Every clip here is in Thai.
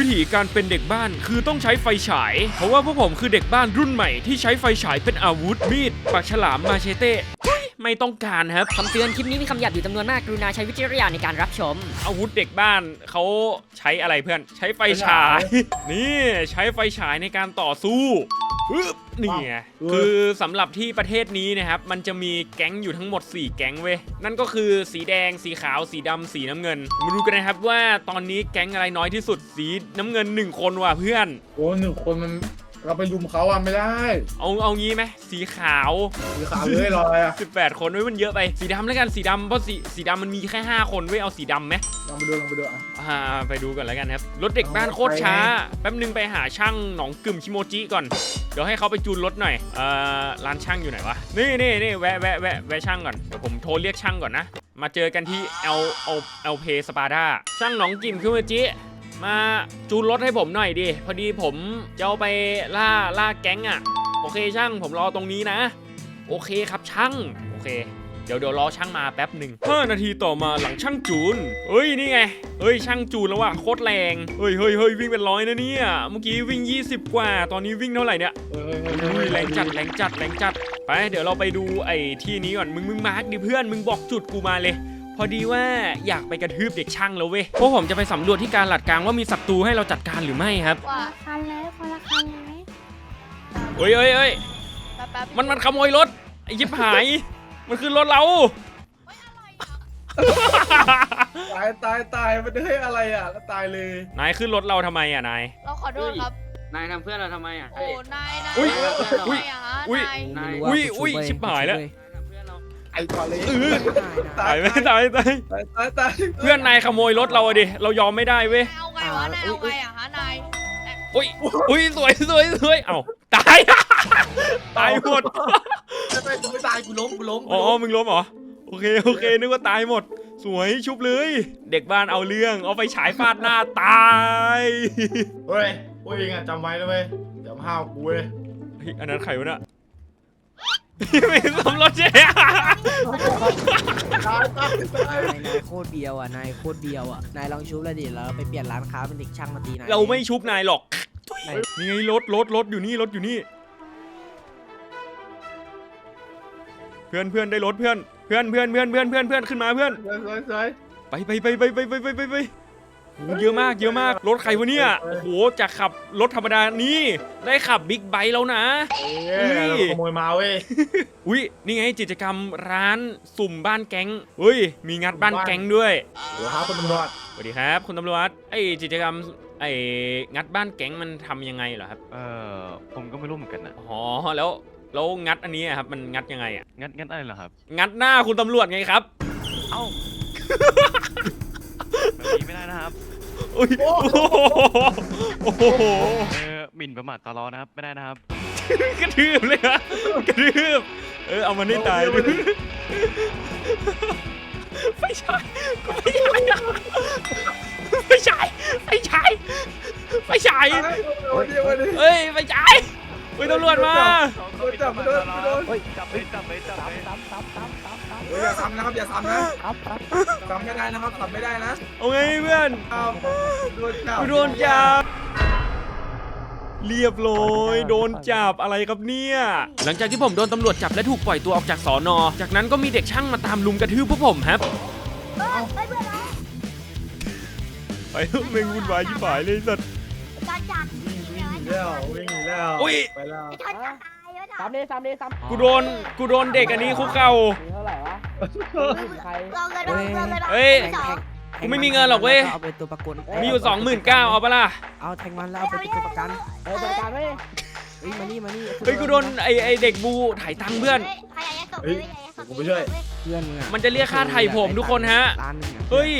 วิธีการเป็นเด็กบ้านคือต้องใช้ไฟฉาย เพราะว่าพวกผมคือเด็กบ้านรุ่นใหม่ที่ใช้ไฟฉายเป็นอาวุธมีดปากฉลามมาเชเต้เฮ้ย ไม่ต้องการครับคำเตือนคลิปนี้มีคำหยาบอยู่จำนวนมากกรุณาใช้วิจารณญาณในการรับชม อาวุธเด็กบ้านเขาใช้อะไรเพื่อน ใช้ไฟฉาย นี่ใช้ไฟฉายในการต่อสู้ปึ๊บนี่ไงคือสำหรับที่ประเทศนี้นะครับ มันจะมีแก๊งอยู่ทั้งหมด 4 แก๊งเว้ยนั่นก็คือสีแดงสีขาวสีดำสีน้ำเงิน มาดูกันนะครับว่าตอนนี้แก๊งอะไรน้อยที่สุดสีน้ำเงินหนึ่งคนว่ะเพื่อน โอ้หนึ่งคนมัน เราไปลุมเขาอะไม่ได้เอาเอางี้ไหมสีขาวสีขาวเลยรออะไรอะ18 คนเว้ยมันเยอะไป สีดำแล้วกันสีดำเพราะสีสีดำมันมีแค่ 5 คนเว้ยเอาสีดำไหมลองไปดูลองไปดูอะ อ่าไปดูกันแล้วกันครับ รถเด็กบ้านโคตรช้า แป๊บนึงไปหาช่างหนองกึ่มชิโมจิก่อน เดี๋ยวให้เขาไปจูนรถหน่อยเอ่อร้านช่างอยู่ไหนวะ นี่นี่นี่แวะแวะแวะแวะช่างก่อน เดี๋ยวผมโทรเรียกช่างก่อนนะ มาเจอกันที่ L L L P สปาด้าช่างหนองกิมชิโมจิ มาจูนรถให้ผมหน่อยดิ พอดีผมจะเอาไปล่าล่าแก๊งอะ่ะ โอเคช่างผมรอตรงนี้นะ โอเคครับช่างโอเค เดี๋ยวเดี๋ยวรอช่างมาแป๊บหนึ่ง5นาทีต่อมาหลังช่างจูนเฮ้ยนี่ไงเฮ้ยช่างจูนแล้วว่ะโคตรแรงเฮ้ยเฮ้ยเฮ้ยวิ่งเป็นร้อยนะเนี่ยเมื่อกี้วิ่ง 20 กว่า ตอนนี้วิ่งเท่าไหร่เนี่ยเออเออเอออุ้ยแรงจัดแรงจัดแรงจัดไปเดี๋ยวเราไปดูไอ้ที่นี้ก่อนมึงมึงมาร์กดิเพื่อนมึงบอกจุดกูมาเลย พอดีว่าอยากไปกระทืบเด็กช่างแล้วเว้ยเพราะผมจะไปสำรวจที่การหลัดกลางว่ามีศัตรูให้เราจัดการหรือไม่ครับว่าคันเลยคนละคันเลยเฮ้ยเฮ้ยเฮ้ยแป๊บๆมันมันขโมยรถไอ้ยิบหาย มันคือรถเรา ตายตายตายมันได้อะไรอะ แล้วตายเลย นายขึ้นรถเราทำไมอะนาย เราขอโทษครับ นายทำเพื่อนเราทำไมอะ โอ้นายนายอุ๊ยทำอุ๊ไมยอะฮะอุ๊ย นาย นาย อุ๊ยอุ๊ยชิบหายแล้วนายทำเพื่อนเรา ไอ้ก่อนเลยเออตายไหมตายตายตายตายตายเพื่อนนายขโมยรถเราอะดิ เรายอมไม่ได้เว้ย เอาไงวะนายเอาไงอะฮะนายอุ้ยอุ้ยสวยสวยสวยเอ้าตาย ตายหมด ไม่ไม่ไม่ตายกูล้มกูล้มอ๋อ มึงล้มเหรอ โอเค โอเค นึกว่าตายหมด สวยชุบเลย เด็กบ้านเอาเรื่อง เอาไปฉายฟาดหน้าตาย เฮ้ยพวกเองอะจำไว้นะเว้ยเดี๋ยวมาห้าวกูเว้ยเฮ้ย อันนั้นใครวะน่ะไม่สมรสเจ๊ตายตายตายนายนายโคตรเบียวอะ นายโคตรเบียวอะ นายลองชุบแล้วดิแล้วไปเปลี่ยนร้านค้าเป็นเด็กช่างมาตีนายเราไม่ชุบนายหรอกนายนี่ไงรถรถรถอยู่นี่รถอยู่นี่ เพื่อนเพื่อนได้รถเพื่อนเพื่อนเพื่อนเพื่อนเพื่อนเพื่อนเพื่อนขึ้นมาเพื่อน สวยสวยสวยไปไปไปไปไปไปไปไปไปโอ้ เยอะมากเยอะมากรถใครวะเนี่ยโอ้โหจากขับรถธรรมดานี่ได้ขับบิ๊กไบค์แล้วนะ เอ้ยเราขโมยมาเว้ย อุ้ยนี่ไงกิจกรรมร้านสุ่มบ้านแก๊งเฮ้ย มีงัดบ้านแก๊งด้วยเดี๋ยวหาคนตำรวจสวัสดีครับคุณตำรวจไอ้กิจกรรมไอ้งัดบ้านแก๊งมันทำยังไงเหรอครับเออผมก็ไม่รู้เหมือนกันนะอ๋อแล้วแล้วงัดอันนี้อะครับมันงัดยังไงอะงั้นงั้นอะไรเหรอครับงัดหน้าคุณตำรวจไงครับ เอ้า แบบนี้ไม่ได้นะครับ อุ้ยโอ้โหโอ้โหเออหมิ่นประมาทตลอนะครับ ไม่ได้นะครับ กระทืบเลยอะกระทืบเออเอามันให้ตายด้วยไม่ใช่ก็ไม่ใช่อะไม่ใช่ไม่ใช่ไม่ใช่โอ้ยเดี๋ยวดิเอ้ยไม่ใช่เฮ้ยตำรวจมา โดนจับโดนโดน เฮ้ยจับเลยจับเลยจับเลยเฮ้ย อย่าซ้ำนะครับอย่าซ้ำนะซ้ำไม่ได้นะครับซ้ำไม่ได้นะเอาไงเพื่อนอ้าวโดนจับกูโดนจับ เรียบร้อยโดนจับอะไรครับเนี่ย หลังจากที่ผมโดนตำรวจจับและถูกปล่อยตัวออกจากสอนอ จากนั้นก็มีเด็กช่างมาตามลุมกระทืบพวกผมครับไปเม่งวุ่นวายชิบหายเลยสัตว์จอดจัดวิ่งวิ่งหนีแล้ววิ่งหนีแล้วอุ๊ยไปแล้วจอดจัดตายแล้ว สามเดย์สามเดย์สามกูโดนกูโดนเด็กอันนี้คุกเข่า มีเท่าไหร่วะใครเราเงินเราเงินเลยเฮ้ย สองกูไม่มีเงินหรอกเว้ย เอาเป็นตัวประกันมีอยู่ 29,000เอาปะล่ะเอาแทงมันแล้วเอาเป็นตัวประกันเออตัวประกันเว้ยเฮ้ยมานี่มานี่เฮ้ยกูโดนไอไอเด็กบูถ่ายตังค์เพื่อนใครอยากจะส่งเฮ้ยใครอยากจะส่งผมไปช่วย เพื่อนมึงอะมันจะเรียกค่าไถ่ผมทุกคนฮะ ล้านหนึงอะเฮ้ย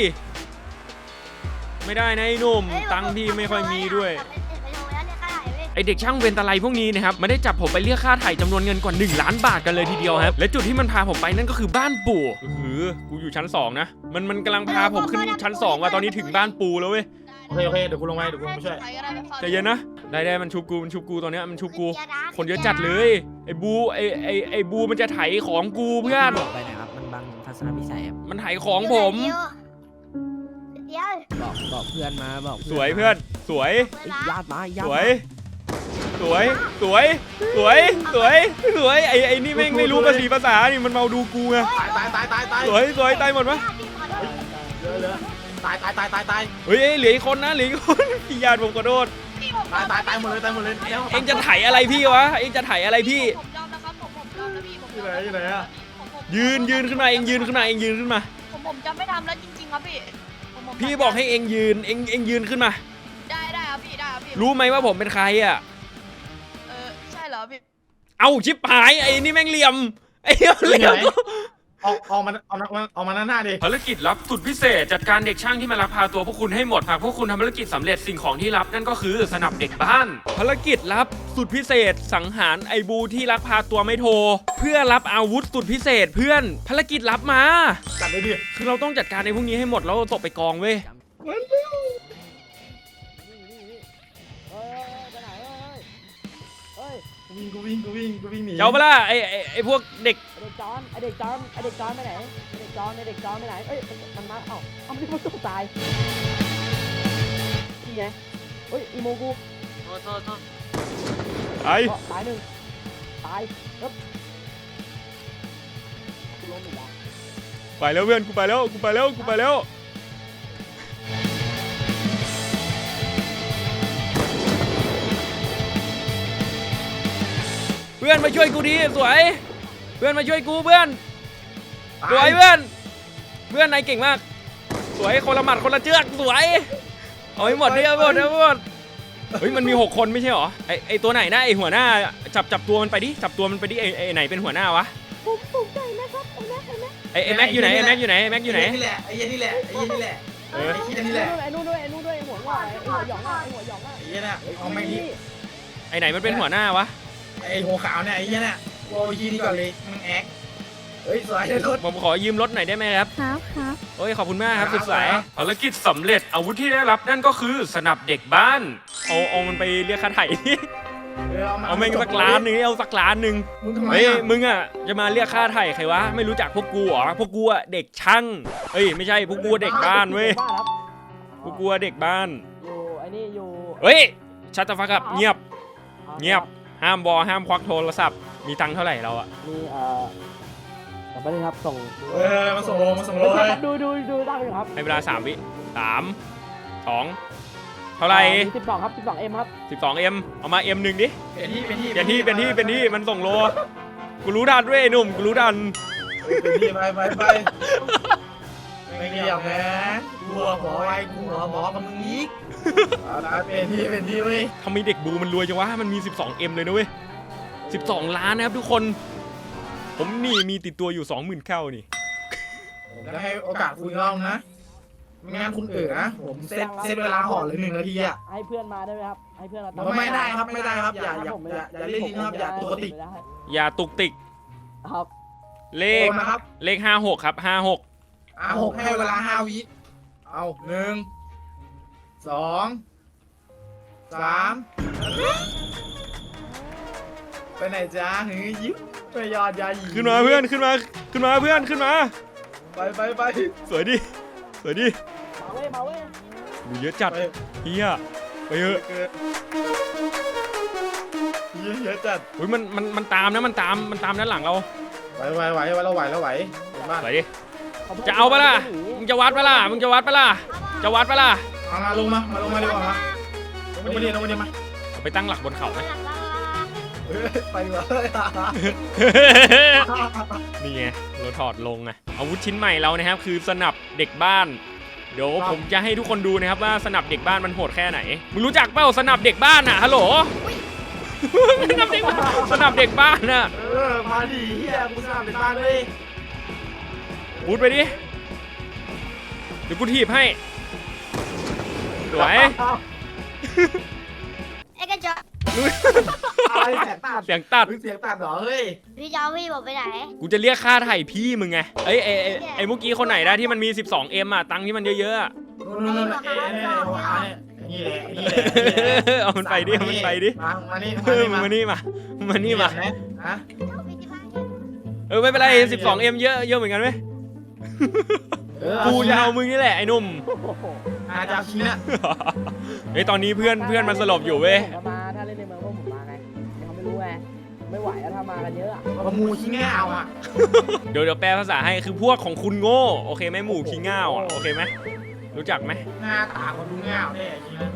ไม่ได้นะไอ้หนุ่มตังค์พี่ไม่ค่อยมีด้วยไปโทรแล้วเนี่ยค่า ไหนเว้ยไอเด็กช่างเวรตะไลพวกนี้นะครับไม่ได้จับผมไปเรียกค่าไถ่จำนวนเงินกว่า 1 ล้านบาทกันเลยทีเดียวครับและจุดที่มันพาผมไปนั่นก็คือบ้านปู่คือกูอยู่ชั้น 2 นะ มันมันกำลังพาผมขึ้นชั้น2ว่ะตอนนี้ถึงบ้านปู่แล้วเว้ยโอเคโอเคเดี๋ยวกูลงไปเดี๋ยวกูลงไปช่วยใครก็ได้ไปฟังใจเย็นนะได้ได้มันชุบกูมันชุบกูตอนเนี้ยมันชุบกู คนเยอะจัดเลยไอ้บูไอ้ไอ้ไอ้บูมันจะไถของกูเพื่อนไปไหนครับมันบังทัศนวิสัยครับมันไถของผมเดี๋ยวเอ้ยบอกบอกเพื่อนมาบอกสวยเพื่อนสวยเพื่อนเอ้ยมาญาติมาญาสติวมาย สวย สวย สวย สวย สวย ไอ้ไอ้นี่แม่งไม่รู้ภาษีภาษานี่มันเมาดูกูไง ตายตายตายตายตายสวย สวย ตายหมดปะพี่ขอโทษเหลือเหลือตายตายตายตายตายเฮ้ยเอ้ย เหลืออีกคนนะ เหลืออีกคนพี่ญาติผมขอโทษพี่ผมตายตายตายหมดเลยตายหมดเลยแล้วเอ็งจะไถอะไรพี่วะ เอ็งจะไถอะไรพี่ ผมยอมนะครับผมผมยอมแล้วพี่ผมอยู่ไหนอยู่ไหนอะผมผมยืนยืนขึ้นมา เอ็งยืนขึ้นมา เอ็งยืนขึ้นมา ผมผมจะไม่ทำแล้วจริงๆครับพี่ผมผมพี่บอกให้เอ็งยืน เอ็งเอ็งยืนขึ้นมา ได้ได้ครับพี่ได้ครับพี่รู้ไหมว่าผมเป็นใครอะ เอาชิปหายไอ้นี่แม่งเหลี่ยมไอ้เหี้ยเหลี่ยมออกออกมาออกมาออกมาหน้าหน้าดิภารกิจลับสุดพิเศษ จัดการเด็กช่างที่มาลักพาตัวพวกคุณให้หมดหากพวกคุณทำภารกิจสำเร็จสิ่งของที่รับนั่นก็คือสนับเด็กบ้าน ภารกิจลับสุดพิเศษ สังหารไอบูที่ลักพาตัวไม่โทร เพื่อรับอาวุธสุดพิเศษเพื่อนภารกิจลับมาจัดเลยดิคือเราต้องจัดการในพวกนี้ให้หมดแล้วตกไปกองเว้ย วิ่งกูวิ่งกูวิ่งกูวิ่งหนีเจ้าเปะล่าไอไอ้ไอพวกเด็กไอเด็กจอนไอเด็กจอนไอเด็กจอนไปไหนไอเด็กจอนไอเด็กจอนไปไหนเอ้ยมันมาเอ้าเอามันมันตายนี่ไงเฮ้ยอีโมกูไอก็ตายหนึ่งตายปึ๊บกูล้มอีกแล้วไปแล้วเพื่อนกูไปแล้วกูไปแล้วกูไปแล้ว เพื่อนมาช่วยกูดีสวย เพื่อนมาช่วยกูเพื่อน สวยเพื่อน เพื่อนนายเก่งมาก สวยคนละหมัดคนละเจือกสวย เอาให้หมดดิเอาให้หมดเอาให้หมดเฮ้ยมันมีหกคนไม่ใช่เหรอไอไอตัวไหนนะไอหัวหน้าจับจับตัวมันไปดิจับตัวมันไปดิไอไอไหนเป็นหัวหน้าวะผมผมใจนะครับไอ้แม่ไอ้แม่ไอไอแม็กอยู่ไหนไอแม็กอยู่ไหนไอแม็กอยู่ไหนนี่แหละไอ้เหี้ยนี่แหละไอ้เหี้ยนี่แหละเออไอ้เหี้ยนี่แหละไอ้นู่นด้วยไอ้นู่นด้วยไอ้หัวงอกไอ้หัวหยองอะไอ้หัวหยองอะไอ้เหี้ยเนี่ยเอาแม่งดิไอไหนมันเป็นหัวหน้าวะ ไอ้หัวขาวเนี่ยไอ้เหี้ยเนี่ยโอ้ยยีนี่ก่อนเลยมึงแอ๊กเฮ้ยสวยเลยรถ ผมขอยืมรถหน่อยได้ไหมครับ ครับครับโอ้ยขอบคุณมากครับครับสุดสายครับภารกิจสำเร็จอาวุธที่ได้รับนั่นก็คือสนับเด็กบ้าน เอาเอามันไปเรียกค่าไถ่นี่เออเอามาเอาแม่งสักล้านหนึ่งเอาสักล้านหนึ่งมึงทำไมเฮ้ยอะมึงอะจะมาเรียกค่าไถ่ใครวะไม่รู้จักพวกกูเหรอพวกกูอะเด็กช่างเอ้ยไม่ใช่พวกกูเด็กบ้านเว้ยบ้านครับ พวกกูอะเด็กบ้านอยู่ไอ้นี่อยู่เฮ้ยชัตตฟักครับเงียบ เงียบ ห้ามบอห้ามควักโทรศัพท์ มีตังค์เท่าไหร่เราอะมีเอ่อแต่ไม่ได้ครับส่งเออมาส่งโลมาส่งโลไม่เลใช่ยครับดูดูดูตั้งอยู่ครับให้เวลาสามวิสามสองเท่าไหร่สิบสองครับสิบสองเอ็มครับสิบสองเอ็มเอามาเอ็มหนึ่งดิเป็นที่เป็นที่เป็นที่เป็นที่เป็นที่มันส่งโลกูรู้ทันด้วยไอ้หนุ่มกูรู้ทันเป็นที่ไปไปไปไม่เกี่ยวนะกูหัวหมอไว้กูหัวหมอกับมึงอีก เอาละเป็นที่เป็นที่เว้ยทำไมเด็กบูมันรวยจังวะ มันมี 12M เลยนะเว้ย 12 ล้านนะครับทุกคน ผมนี่มีติดตัวอยู่ 20,000เข้านี่ ผมจะให้โอกาสคุณอีกรอบนะไม่งั้นคุณเอ๋อนะผมเซตเซตเวลาห่อเลยหนึ่งนาทีอะให้เพื่อนมาได้ไหมครับ ให้เพื่อนเราไม่ได้ครับไม่ได้ครับอย่าอย่าอย่าอย่าเล่นลิ้นนะครับอย่าตัวติกอย่าตุกติก ครับเลโอขนนะครับเลข 56 ครับ 56 อะหกให้เวลาห้าวิเอาหนึ่ง สองสามไปไหนจ้าหือยิ้มไปยอดยาหยีขึ้นมาเพื่อนขึ้นมาขึ้นมาเพื่อนขึ้นมา ไปไปไปสวยดิสวยดิมาเว้ยมาเว้ยดูเยอะจัดไปเฮียไปเถอะเกิดเยอะเยอะจัดอุ้ยมันมันมันตามนะมันตามมันตามด้านหลังเราไหวไหวไหวไหวเราไหวเราไหวเห็นบ้านสวยดิจะเอาปะล่ะมึงจะวัดปะล่ะมึงจะวัดปะล่ะจะวัดปะล่ะ เอามาลงมามาลงมาดีกว่ามาลงมาดีลงมาดีมาเอาไปตั้งหลักบนเขาไหมเฮ้ยไปดีกว่านี่ไงเราถอดลงไงอาวุธชิ้นใหม่เรานะครับ คือสนับเด็กบ้าน เดี๋ยวผมจะให้ทุกคนดูนะครับว่าสนับเด็กบ้านมันโหดแค่ไหนมึงรู้จักเปล่าสนับเด็กบ้านอะฮัลโหลสนับเด็กบ้านสนับเด็กบ้านน่ะเออมาดีเฮียกูสนามเป็นบ้านเลยบูทไปดิเดี๋ยวกูถีบให้ สวย ไอ้กระจอกอะไรแสงตัดเสียงตัด เสียงตัดเหรอเฮ้ยพี่จะเอาพี่ผมไปไหน กูจะเรียกค่าไถ่พี่มึงไง เอ้ยไอ้ไอ้ไอ้เมื่อกี้คนไหนได้ที่มันมี 12M อะ ตังค์ที่มันเยอะๆอะนู่นนู่นนู่นเอ๊ะเนี่ยหัวขาเนี่ยนี่แหละนี่แหละเอามันไปดิเอามันไปดิมามานี่เออมานี่มามานี่มา ฮะเออไม่เป็นไร 12M เยอะเยอะเหมือนกันไหมเออกูจะเอามึงนี่แหละไอ้หนุ่มโอ้โหอาจารย์ชี้เนี่ยเฮ้ยตอนนี้เพื่อนเพื่อนมันสลบอยู่เว้ยผมก็มาถ้าเล่นในเมืองพวกผมมาไงเขาไม่รู้ไงไม่ไหวแล้วถ้ามากันเยอะอะประมูขี้ง่าวอะเดี๋ยวเดี๋ยวแปลภาษาให้คือพวกของคุณโง่โอเคไหมหมู่ขี้ง่าวอะโอเคไหมรู้จักไหมหน้าตาคนดูง่าวแน่จริงนะ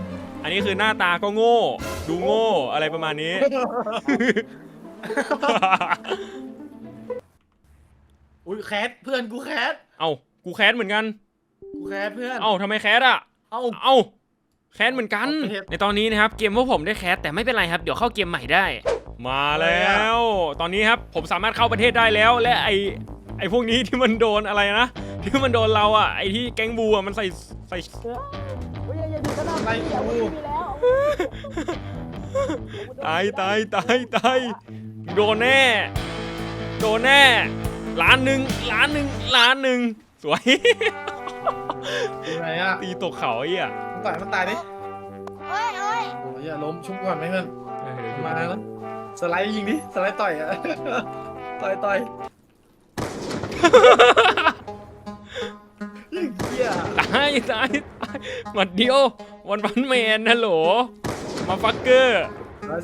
อันนี้คือหน้าตาก็โง่ ดูโง่อะไรประมาณนี้ อุ้ยแคสเพื่อนกูแคสเอ้ากูแคสเหมือนกัน กูแคสเพื่อน เอ้าทำไมแคสอะ เอ้า เอ้าแคสเหมือนกันเอาไปเถอะในตอนนี้นะครับเกมพวกผมได้แคสแต่ไม่เป็นไรครับ เดี๋ยวเข้าเกมใหม่ได้ มาแล้ว ตอนนี้ครับผมสามารถเข้าประเทศได้แล้ว และไอไอพวกนี้ที่มันโดนอะไรนะ ที่มันโดนเราอะไอที่แก๊งบูอะมันใส่ใส่ เฮ้ยอย่าอย่าถึงขนาดไล่นี้อย่ากูไม่มีแล้วตายตายตายตายโดนแน่ โดนแน่ล้านหนึ่งล้านหนึ่งล้านหนึ่งสวย อยู่ไหนอะตีตกเขาไอ้เหี้ยมึงต่อยมันตายดิโอ้ยโอ้ยโอ้ยอย่าล้มชุบก่อนไหมเพื่อนเออเดี๋ยวดูมาแล้วสไลด์ยิงดิสไลด์ต่อยอะต่อยต่อยยิงเหี้ยตายตายตายหมัดเดียววันพันแมนนะโหลมาฟักเกอร์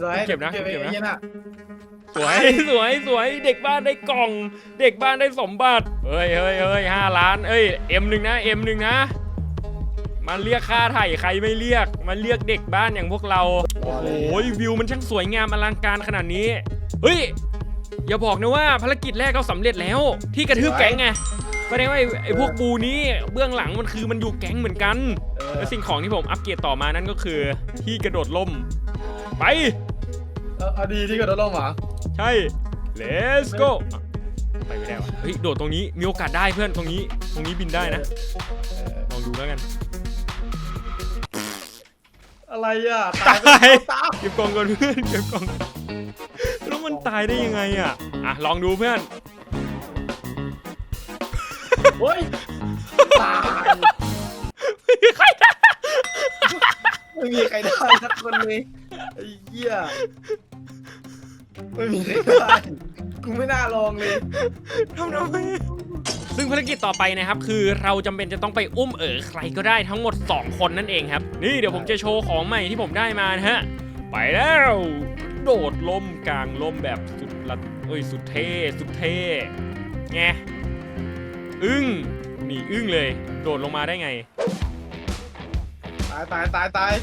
สวยๆเก็บนะเก็บเก็บนะไอ้หี้ยน่ะ สวยสวยสวยเด็กบ้านได้กล่อง เด็กบ้านได้สมบัติเฮ้ยเฮ้ยเฮ้ยห้าล้านเอ้ยเอ็มหนึ่งนะเอ็มหนึ่งนะมันเรียกค่าไถ่ใครไม่เรียก มันเรียกเด็กบ้านอย่างพวกเราโอ้โหวิวมันช่างสวยงามอลังการขนาดนี้เฮ้ยอย่าบอกนะว่าภารกิจแรกเราสำเร็จแล้ว ที่กระทืบแก๊งไงแสดงว่าไอ้ไอ้พวกบูนี้เบื้องหลังมันคือมันอยู่แก๊งเหมือนกันเออและสิ่งของที่ผมอัปเกรดต่อมานั่นก็คือที่กระโดดล่ม ไป เออเอาดีที่กระโดดลงเหรอใช่ let's go อะไปไม่ได้วะเฮ้ยโดดตรงนี้มีโอกาสได้เพื่อนตรงนี้ ตรงนี้บินได้นะเออลองดูแล้วกัน อะไรอะตายไปตายเก็บกล่องก่อนเพื่อนเก็บกล่องแล้วมันตายได้ยังไงอะอะลองดูเพื่อนโอ้ยตายใครได้ไม่มีใครได้สักคนเลยไอ้เหี้ย ไม่มีใครได้กูไม่น่าลองเลยทำทำไมซึ่งภารกิจต่อไปนะครับ คือเราจำเป็นจะต้องไปอุ้มเอ๋อใครก็ได้ทั้งหมด 2 คนนั่นเองครับ นี่เดี๋ยวผมจะโชว์ของใหม่ที่ผมได้มานะฮะ ไปแล้ว โดดล่มกลางล่มแบบสุดละเอ้ยสุดเท่สุดเท่ไงอึ้งนี่อึ้งเลย โดดลงมาได้ไง ตายตายตายตาย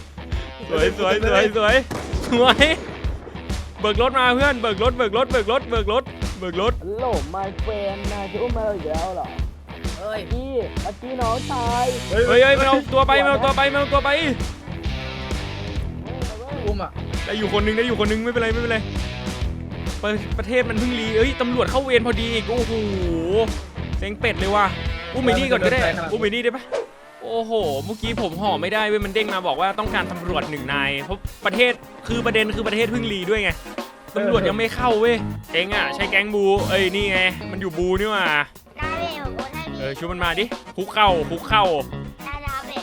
สวยสวยสวยสวยสวย เบิกรถมาเพื่อน เบิกรถ เบิกรถ เบิกรถ เบิกรถ เบิกรถฮัลโหล my friend นายจะอุ้มมาอีกแล้วเหรอเอ้ยพี่ลักกี้น้องชายเฮ้ยเฮ้ยไม่เอาตัวไปไม่เอาตัวไปไม่เอาตัวไป อุ้มอะได้อยู่คนนึงได้อยู่คนนึงไม่เป็นไรไม่เป็นไรประประเทศมันเพิ่งรีเอ้ยตำรวจเข้าเวรพอดีอีกโอ้โหเซ็งเป็ดเลยว่ะอุ้มไปนี่ก่อนก็ได้อุ้มไปนี่ได้ปะโอ้โหเมื่อกี้ผมห่อไม่ได้เว้ยมันเด้งมาบอกว่าต้องการตำรวจหนึ่งนายเพราะประเทศ คือประเด็นคือประเทศเพิ่งรีด้วยไงตำรวจยังไม่เข้าเว้ยเองอะใช้แก๊งบูเอ้ยนี่ไงมันอยู่บูนี่หว่าได้พี่ผมโอนให้พี่เออช่วยมันมาดิคุกเข้าคุกเข้าได้แล้วพี่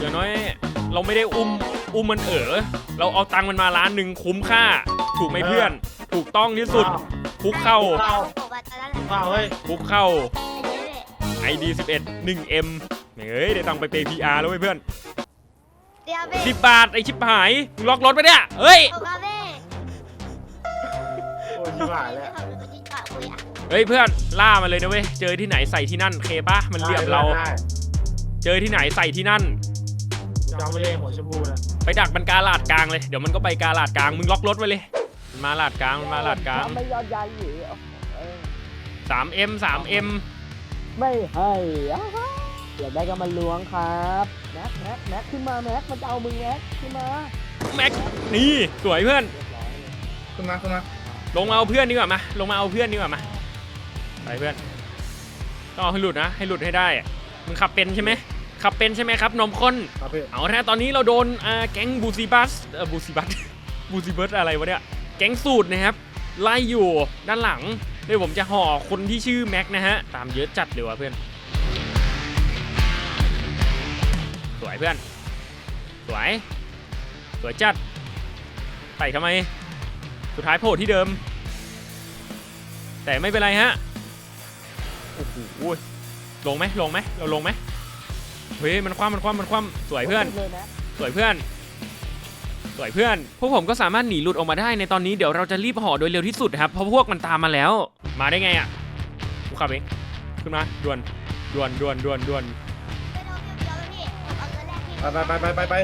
อย่างน้อย เราไม่ได้อุ้มอุ้มมันเออเราเอาตังค์มันมาล้านหนึ่งคุ้มค่า ถูกไหมเพื่อน ถูกต้องที่สุดคุกเข้าเข้าผมว่าตอนนั้นแหละเข้าเฮ้ยคุกเข้าไอ้เจ๊พี่ ID 11 1M เฮ้ยได้ตังค์ไปเปย์ PR แล้วเว้ยเพื่อน เดี๋ยวพี่10บาทไอชิบหายมึงล็อกรถไปเนี่ยเฮ้ยโอ้ครับพี่โอ้ยชิบหายแล้วทำเป็นคนที่ปากคุยอะเฮ้ยเพื่อนล่ามันเลยนะเว้ยเจอที่ไหนใส่ที่นั่นเคปะมันเหลี่ยมเรา ได้เจอที่ไหนใส่ที่นั่นจำไปเลยหัวชมพูนะไปดักมันกาลาดกลางเลยเดี๋ยวมันก็ไปกาลาดกลางมึงล็อกรถไว้เลยมันมาลาดกลางมันมาลาดกลาง ไม่ยอดยายหรือเออ 3M 3M ไม่ให้อะ อยากได้ก็มาล้วงครับแม็กแม็กแม็กขึ้นมาแม็กมันจะเอามึงแม็กขึ้นมาแม็กนี่สวยเพื่อน เรียบร้อยเลยขึ้นมาขึ้นมาลงมาเอาเพื่อนดีกว่ามาลงมาเอาเพื่อนดีกว่ามาไปเพื่อนต้องเอาให้หลุดนะ ให้หลุดให้ได้อะมึงขับเป็นใช่ไหมขับเป็นใช่ไหมครับนมข้น ครับพี่เอาละตอนนี้เราโดนอ่าแก๊งบูซิบัสเออบูซิบัส บูซิเบิร์สอะไรวะเนี่ย แก๊งสูตรนะครับ ไล่อยู่ด้านหลังเดี๋ยวผมจะห่อคนที่ชื่อแม็กนะฮะ ตามเยอะจัดเลยวะเพื่อน สวยเพื่อน สวย สวยจัดไต่ทำไม สุดท้ายโผล่ที่เดิม แต่ไม่เป็นไรฮะ โอ้โหลงไหมลงไหมเราลงไหมเฮ้ย มันคว่ำมันคว่ำมันคว่ำสวยเพื่อนเลยนะสวยเพื่อน สวยเพื่อน พวกผมก็สามารถหนีหลุดออกมาได้ในตอนนี้เดี๋ยวเราจะรีบห่อโดยเร็วที่สุดครับ เพราะพวกมันตามมาแล้ว มาได้ไงอะกูขับเอง ขึ้นมาด่วนด่วนด่วนด่วนด่วน ไปไปไปไปไป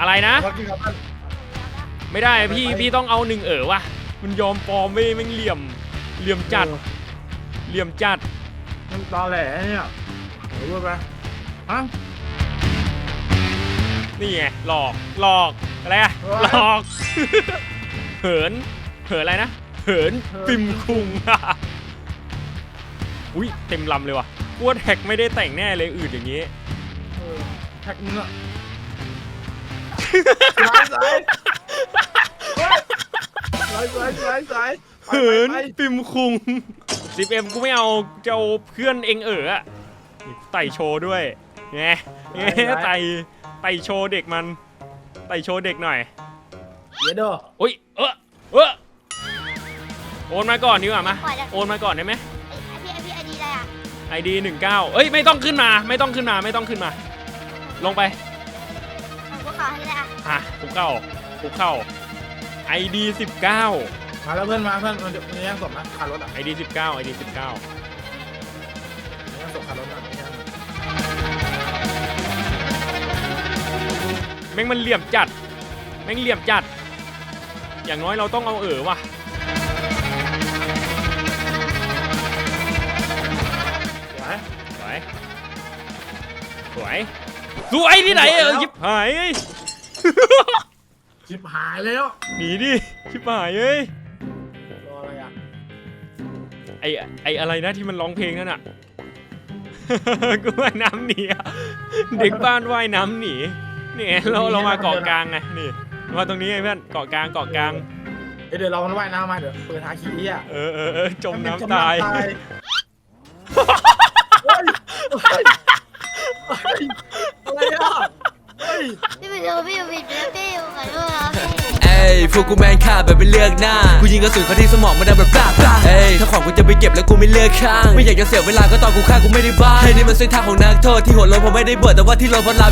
อะไรนะ พักกินกับมันไม่ได้พี่พี่ต้องเอาหนึ่งเอ๋อว่ะมันยอมปลอมไม่แม่งเหลี่ยมเหลี่ยมจัดเหลี่ยมจัดมันตอแหลเนี่ยรู้ไหมฮะ นี่ไงหลอกหลอกอะไรอะว้ายหลอก เหิน เหินอะไรนะ เหินปิมคุง อุ้ยเต็มลำเลยว่ะกวดแท็กไม่ได้แต่งแน่เลยอืดอย่างนี้เออแท็กมึงอะ สายสายสายสายสายสายไปเหินไปไปปิมคุง 10M กูไม่เอาจะเอาเพื่อนเองเอ๋ออะนี่ไต่โชว์ด้วยไงไงไต่ไต่โชว์เด็กมัน ไต่โชว์เด็กหน่อย เดี๋ยวเด้ออุ้ย เออเออโอนมาก่อนดีกว่ามาปล่อยแล้วโอนมาก่อนได้ไหมไอ้พี่ไอ้พี่ไอดีอะไรอะไอดีหนึ่งเก้าเอ้ย ไม่ต้องขึ้นมา ไม่ต้องขึ้นมา ไม่ต้องขึ้นมา ลงไป ของพวกเขาให้ได้อะอะคุกเข้าคุกเข้าไอดีสิบเก้ามาแล้วเพื่อนมาเพื่อนมันจะมันยังศพนะคารถอะไอดีสิบเก้าไอดีสิบเก้ามันยังศพคารถอะไม่ใช่แม่งมันเหลี่ยมจัด แม่งเหลี่ยมจัด อย่างน้อยเราต้องเอาเอ๋อว่ะสวยสวย สวย สวยที่ไหนเออยิบหายเอ้ย ชิบหายแล้วหนีดิชิบหายเอ้ยรออะไรอะไอไออะไรนะที่มันร้องเพลงนั่นอะ กูว่ายน้ำหนีอะเด็กบ้านว่ายน้ำหนีนี่ไงเราเรามาเกาะกลางไงนี่มาตรงนี้ไงเพื่อนเกาะกลางเกาะกลางเดี๋ยวเรามันว่ายน้ำมาเดี๋ยวเปิดหาขี้อะเออเออเออจมน้ำตายเฮ้ยเฮ้ยเฮ้ยอะไรอะเฮ้ ยพี่ไปดูพี่ผิดแล้วพี่ขอโทษครับพี่เอ้ยพวกกูแมนค่าแบบไม่เลือกหน้า กูยิงกระสุนเข้าที่สมองมันดังแบบปลาปลาเอ้ยถ้าของกูจะไปเก็บแล้วกูไม่เลือกข้าง ไม่อยากจะเสียเวลาก็ตอนกูฆ่ากูไม่ได้บ้าเฮ้ยนี่มันเส้นทางของนักโทษที่หัวโลนผมไม่ได้เบื่อแต่ว่าที่โลนเพราะเรา